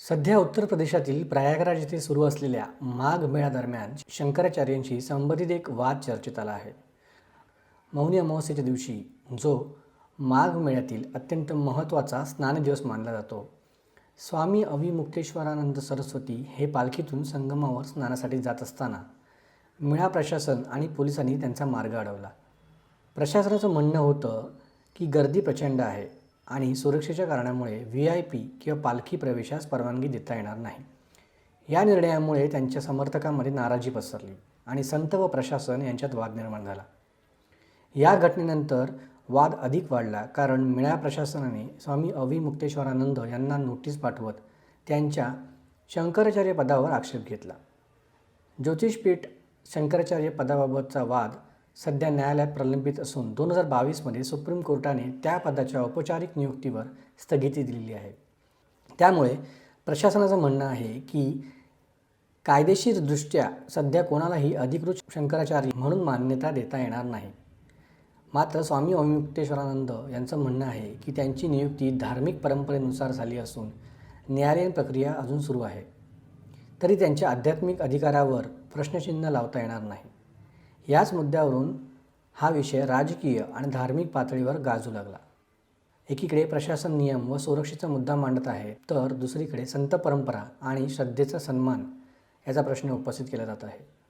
सध्या उत्तर प्रदेशातील प्रयागराज येथे सुरू असलेल्या माघ मेळ्यादरम्यान शंकराचार्यांशी संबंधित एक वाद चर्चेत आला आहे. मौनी अमावस्येच्या दिवशी जो माघ मेळ्यातील अत्यंत महत्त्वाचा स्नान दिवस मानला जातो स्वामी अविमुक्तेश्वरानंद सरस्वती हे पालखीतून संगमावर स्नानासाठी जात असताना मेळा प्रशासन आणि पोलिसांनी त्यांचा मार्ग अडवला. प्रशासनाचं म्हणणं होतं की गर्दी प्रचंड आहे. आणि सुरक्षेच्या कारणामुळे व्ही आय पी किंवा पालखी प्रवेशास परवानगी देता येणार नाही. या निर्णयामुळे त्यांच्या समर्थकांमध्ये नाराजी पसरली आणि संत व प्रशासन यांच्यात वाद निर्माण झाला. या घटनेनंतर वाद अधिक वाढला कारण मेळा प्रशासनाने स्वामी अविमुक्तेश्वरानंद यांना नोटीस पाठवत त्यांच्या शंकराचार्य पदावर आक्षेप घेतला. ज्योतिषपीठ शंकराचार्य पदाबाबतचा वाद सध्या न्यायालयात प्रलंबित असून दोन हजार बावीसमध्ये सुप्रीम कोर्टाने त्या पदाच्या औपचारिक नियुक्तीवर स्थगिती दिलेली आहे. त्यामुळे प्रशासनाचं म्हणणं आहे की कायदेशीरदृष्ट्या सध्या कोणालाही अधिकृत शंकराचार्य म्हणून मान्यता देता येणार नाही. मात्र स्वामी अविमुक्तेश्वरानंद यांचं म्हणणं आहे की त्यांची नियुक्ती धार्मिक परंपरेनुसार झाली असून न्यायालयीन प्रक्रिया अजून सुरू आहे. तरी त्यांच्या आध्यात्मिक अधिकारावर प्रश्नचिन्ह लावता येणार नाही. याच मुद्द्यावरून हा विषय राजकीय आणि धार्मिक पातळीवर गाजू लागला. एकीकडे प्रशासन नियम व सुरक्षेचा मुद्दा मांडत आहे तर दुसरीकडे संत परंपरा आणि श्रद्धेचा सन्मान याचा प्रश्न उपस्थित केला जात आहे.